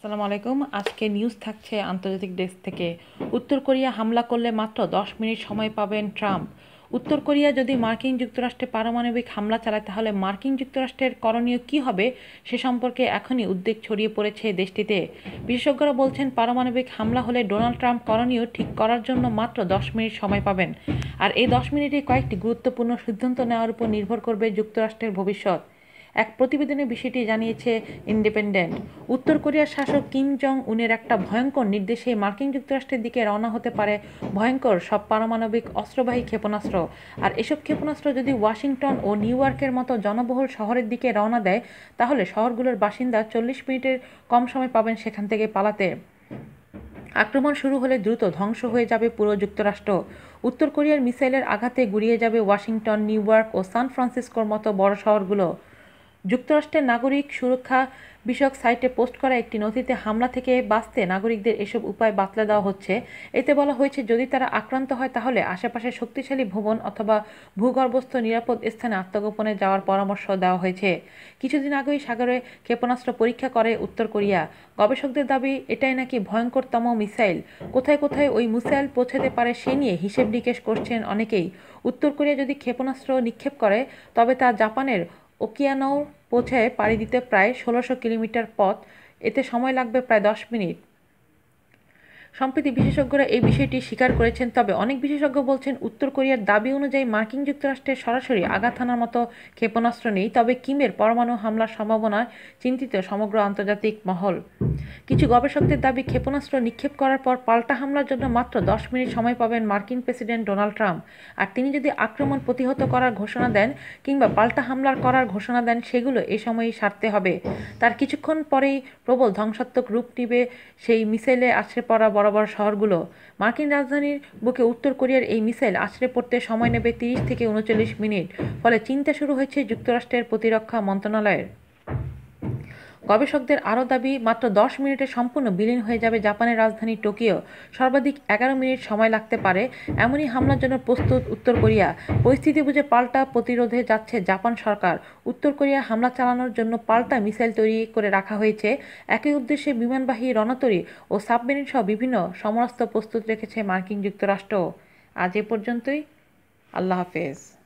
আসসালামু আলাইকুম। আজকে নিউজ থাকছে আন্তর্জাতিক ডেস্ক থেকে। উত্তর কোরিয়া হামলা করলে মাত্র দশ মিনিট সময় পাবেন ট্রাম্প। উত্তর কোরিয়া যদি মার্কিন যুক্তরাষ্ট্রে পারমাণবিক হামলা চালায়, তাহলে মার্কিন যুক্তরাষ্ট্রের করণীয় কী হবে সে সম্পর্কে এখনই উদ্বেগ ছড়িয়ে পড়েছে দেশটিতে। বিশেষজ্ঞরা বলছেন, পারমাণবিক হামলা হলে ডোনাল্ড ট্রাম্প করণীয় ঠিক করার জন্য মাত্র দশ মিনিট সময় পাবেন। আর এই দশ মিনিটে কয়েকটি গুরুত্বপূর্ণ সিদ্ধান্ত নেওয়ার উপর নির্ভর করবে যুক্তরাষ্ট্রের ভবিষ্যৎ। এক প্রতিবেদনে বিষয়টি জানিয়েছে ইন্ডিপেন্ডেন্ট। উত্তর কোরিয়ার শাসক কিম জং উনের একটা ভয়ঙ্কর নির্দেশে মার্কিন যুক্তরাষ্ট্রের দিকে রওনা হতে পারে ভয়ঙ্কর সব পারমাণবিক অস্ত্রবাহী ক্ষেপণাস্ত্র। আর এসব ক্ষেপণাস্ত্র যদি ওয়াশিংটন ও নিউ ইয়র্কের মতো জনবহুল শহরের দিকে রওনা দেয়, তাহলে শহরগুলোর বাসিন্দা চল্লিশ মিনিটের কম সময় পাবেন সেখান থেকে পালাতে। আক্রমণ শুরু হলে দ্রুত ধ্বংস হয়ে যাবে পুরো যুক্তরাষ্ট্র। উত্তর কোরিয়ার মিসাইলের আঘাতে গুড়িয়ে যাবে ওয়াশিংটন, নিউ ইয়র্ক ও সান ফ্রান্সিসকোর মতো বড় শহরগুলো। যুক্তরাষ্ট্রের নাগরিক সুরক্ষা বিষয়ক সাইটে পোস্ট করা একটি নথিতে হামলা থেকে বাঁচতে নাগরিকদের এসব উপায় বাতলে দেওয়া হচ্ছে। এতে বলা হয়েছে, যদি তারা আক্রান্ত হয় তাহলে আশেপাশে শক্তিশালী ভবন অথবা ভূগর্ভস্থ নিরাপদ স্থানে আত্মগোপনে যাওয়ার পরামর্শ দেওয়া হয়েছে। কিছুদিন আগেই সাগরে ক্ষেপণাস্ত্র পরীক্ষা করে উত্তর কোরিয়া। গবেষকদের দাবি, এটাই নাকি ভয়ঙ্করতম মিসাইল। কোথায় কোথায় ওই মিসাইল পৌঁছাতে পারে সে নিয়ে হিসেব নিকেশ করছেন অনেকেই। উত্তর কোরিয়া যদি ক্ষেপণাস্ত্র নিক্ষেপ করে, তবে তা জাপানের ওকিয়ানো পৌঁছায় পাড়ি দিতে প্রায় ষোলোশো কিলোমিটার পথ। এতে সময় লাগবে প্রায় দশ মিনিট। সম্প্রতি বিশেষজ্ঞরা এই বিষয়টি স্বীকার করেছেন, তবে অনেক বিশেষজ্ঞ বলছেন, উত্তর কোরিয়ার দাবি অনুযায়ী মার্কিন যুক্তরাষ্ট্রের সরাসরি আঘাত হানার মতো ক্ষেপণাস্ত্র নেই, তবে কিমের পরমাণু হামলার সম্ভাবনায় চিন্তিত সমগ্র আন্তর্জাতিক মহল। কিছু গবেষকদের দাবি, ক্ষেপণাস্ত্র নিক্ষেপ করার পর পাল্টা হামলার জন্য মাত্র দশ মিনিট সময় পাবেন মার্কিন প্রেসিডেন্ট ডোনাল্ড ট্রাম্প। আর তিনি যদি আক্রমণ প্রতিহত করার ঘোষণা দেন কিংবা পাল্টা হামলার করার ঘোষণা দেন, সেগুলো এ সময়ই সারতে হবে। তার কিছুক্ষণ পরেই প্রবল ধ্বংসাত্মক রূপ নিবে সেই মিসাইলে আছড়ে পড়া বড় বড় শহরগুলো। মার্কিন রাজধানীর বুকে উত্তর কোরিয়ার এই মিসাইল আছড়ে পড়তে সময় নেবে তিরিশ থেকে উনচল্লিশ মিনিট, ফলে চিন্তা শুরু হয়েছে যুক্তরাষ্ট্রের প্রতিরক্ষা মন্ত্রণালয়ের। গবেষকদের আরও দাবি, মাত্র দশ মিনিটে সম্পূর্ণ বিলীন হয়ে যাবে জাপানের রাজধানী টোকিও। সর্বাধিক এগারো মিনিট সময় লাগতে পারে। এমনই হামলার জন্য প্রস্তুত উত্তর কোরিয়া। পরিস্থিতি বুঝে পাল্টা প্রতিরোধে যাচ্ছে জাপান সরকার। উত্তর কোরিয়া হামলা চালানোর জন্য পাল্টা মিসাইল তৈরি করে রাখা হয়েছে। একই উদ্দেশ্যে বিমানবাহী রণতরী ও সাবমেরিন সহ বিভিন্ন সমরাস্ত্র প্রস্তুত রেখেছে মার্কিন যুক্তরাষ্ট্র। আজ এ পর্যন্তই। আল্লাহ হাফেজ।